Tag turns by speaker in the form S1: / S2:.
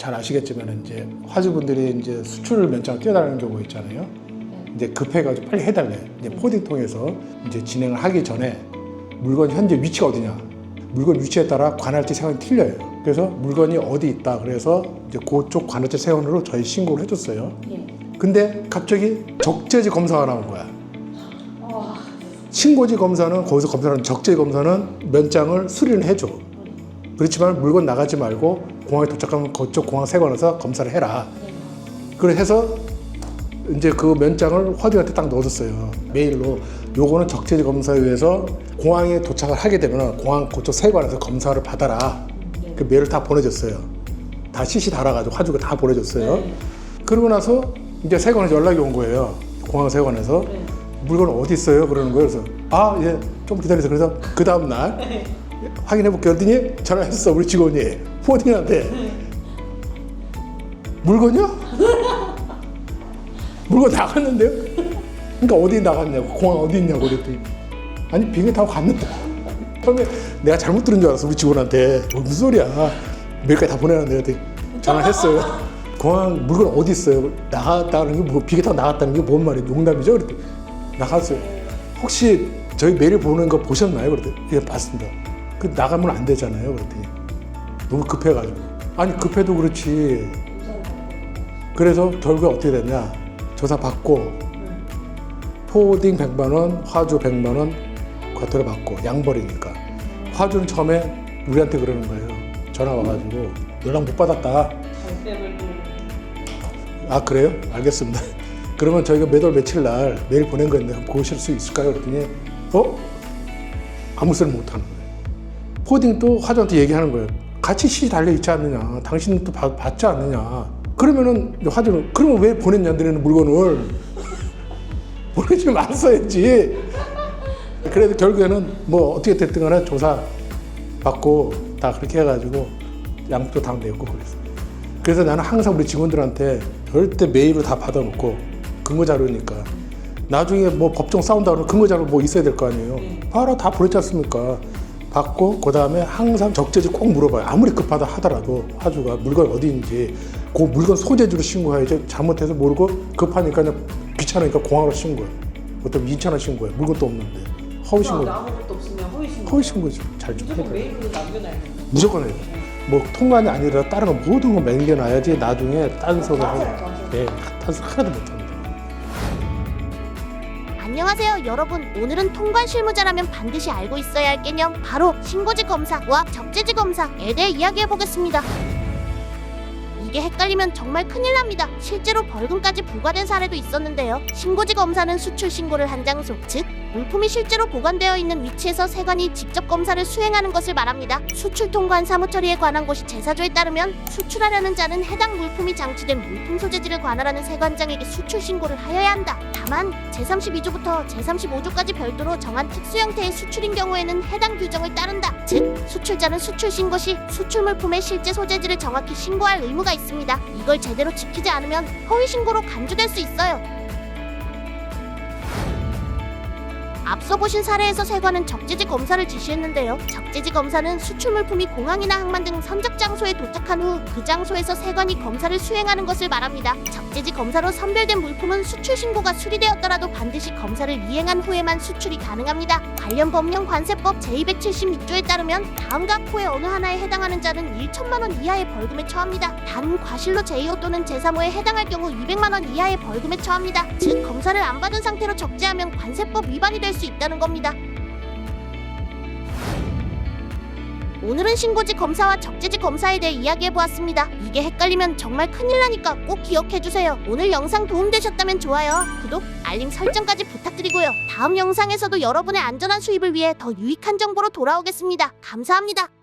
S1: 잘 아시겠지만 이제 화주분들이 이제 수출 면장 뛰어다니는 경우가 있잖아요. 이제 급해가지고 빨리 해달래. 이제 포딩 통해서 이제 진행을 하기 전에 물건 현재 위치가 어디냐. 물건 위치에 따라 관할지 세원이 틀려요. 그래서 물건이 어디 있다. 그래서 이제 그쪽 관할지 세원으로 저희 신고를 해줬어요.
S2: 예.
S1: 근데 갑자기 적재지 검사가 나온 거야. 신고지 검사는 거기서 검사하는 적재 검사는 면장을 수리를 해줘. 그렇지만 물건 나가지 말고 공항에 도착하면 그쪽 공항 세관에서 검사를 해라. 그래서 이제 그 면장을 화디한테 딱 넣어줬어요. 메일로 요거는 적재지 검사에 의해서 공항에 도착을 하게 되면 공항 그쪽 세관에서 검사를 받아라. 그 메일을 다 보내줬어요. 다 CC 달아가지고 화주가 다 보내줬어요.
S2: 네.
S1: 그러고 나서 이제 세관에서 연락이 온 거예요. 공항 세관에서
S2: 네.
S1: 물건 어디 있어요? 그러는 거예요. 그래서 아 예 좀 기다리세요. 그래서 그 다음 날 확인해 볼게요. 그랬더니 전화했어 우리 직원이. 포딩한테. 물건이요? 물건 나갔는데요? 그러니까 어디 나갔냐고 공항 어디 있냐고 그랬더니. 아니 비행기 타고 갔는데. 처음에 내가 잘못 들은 줄 알았어 우리 직원한테. 뭐 무슨 소리야? 메일까지 다 보내는데 그랬더니 전화했어요. 공항 물건 어디 있어요? 나갔다는 게 뭐 비행기 타고 나갔다는 게 뭔 말이에요 농담이죠? 그랬더니 나갔어요. 혹시 저희 메일 보는 거 보셨나요? 그랬더니 예 봤습니다 그 나가면 안 되잖아요 그랬더니 너무 급해가지고 아니 급해도 그렇지 그래서 결국에 어떻게 됐냐 조사 받고 포딩 100만 원, 화주 100만 원 과태료 받고 양벌이니까 화주는 처음에 우리한테 그러는 거예요. 전화 와가지고 연락 못 받았다. 아 그래요? 알겠습니다. 그러면 저희가 몇월 며칠 날 메일 보낸 한번 보실 수 있을까요? 그랬더니 어? 아무 소리 못 하는 거예요. 또 화주한테 얘기하는 거예요. 같이 시 달려 있지 않느냐. 당신은 또 받, 받지 않느냐. 그러면은 화주는 그러면 왜 보냈냐 너네는 물건을 보내지 말았어야지. 그래도 결국에는 뭐 어떻게 됐든 간에 조사 받고 다 그렇게 해가지고 양도 다 냈고 그랬어요. 그래서 나는 항상 우리 직원들한테 절대 메일을 다 받아놓고 근거 자료니까 나중에 뭐 법정 싸운다 그러면 근거 자료 뭐 있어야 될 거 아니에요. 바로 다 보냈지 않습니까? 받고 그 다음에 항상 적재지 꼭 물어봐요. 아무리 급하다 하더라도 화주가 물건 어디 있는지 그 물건 소재지로 신고해야지 잘못해서 모르고 급하니까 그냥 귀찮으니까 공항으로 신고해. 어떤 인천에 신고해. 물건도 없는데 허위 신고.
S2: 아무것도 없으면 허위 신고.
S1: 허위 신고죠. 잘 좀
S2: 무조건. 메일로 남겨놔야 돼.
S1: 무조건 해요. 뭐 통관이 아니라 다른 거 모든 거 남겨놔야지 나중에 딴 소리
S2: 맞아요,
S1: 하고. 예, 딴소 하나도 못합니다.
S3: 안녕하세요 여러분. 오늘은 통관 실무자라면 반드시 알고 있어야 할 개념 바로 신고지 검사와 적재지 검사에 대해 이야기해 보겠습니다. 이게 헷갈리면 정말 큰일 납니다. 실제로 벌금까지 부과된 사례도 있었는데요. 신고지 검사는 수출 신고를 한 장소 즉 물품이 실제로 보관되어 있는 위치에서 세관이 직접 검사를 수행하는 것을 말합니다. 수출 통관 사무 처리에 관한 곳이 제사조에 따르면 수출하려는 자는 해당 물품이 장치된 물품 소재지를 관할하는 세관장에게 수출 신고를 하여야 한다. 다만 제32조부터 제35조까지 별도로 정한 특수 형태의 수출인 경우에는 해당 규정을 따른다. 즉 수출자는 수출 신고 시 수출 물품의 실제 소재지를 정확히 신고할 의무가 있습니다. 이걸 제대로 지키지 않으면 허위 신고로 간주될 수 있어요. 앞서 보신 사례에서 세관은 적재지 검사를 지시했는데요. 적재지 검사는 수출 물품이 공항이나 항만 등 선적 장소에 도착한 후 그 장소에서 세관이 검사를 수행하는 것을 말합니다. 적재지 검사로 선별된 물품은 수출 신고가 수리되었더라도 반드시 검사를 이행한 후에만 수출이 가능합니다. 관련 법령 관세법 제276조에 따르면 다음과 하의 어느 하나에 해당하는 자는 1천만 원 이하의 벌금에 처합니다. 단 과실로 제2호 또는 제3호에 해당할 경우 200만 원 이하의 벌금에 처합니다. 즉 검사를 안 받은 상태로 적재하면 관세법 위반이 될수 있다는 겁니다. 오늘은 신고지 검사와 적재지 검사에 대해 이야기해 보았습니다. 이게 헷갈리면 정말 큰일 나니까 꼭 기억해 주세요. 오늘 영상 도움되셨다면 좋아요, 구독, 알림 설정까지 부탁드리고요. 다음 영상에서도 여러분의 안전한 수입을 위해 더 유익한 정보로 돌아오겠습니다. 감사합니다.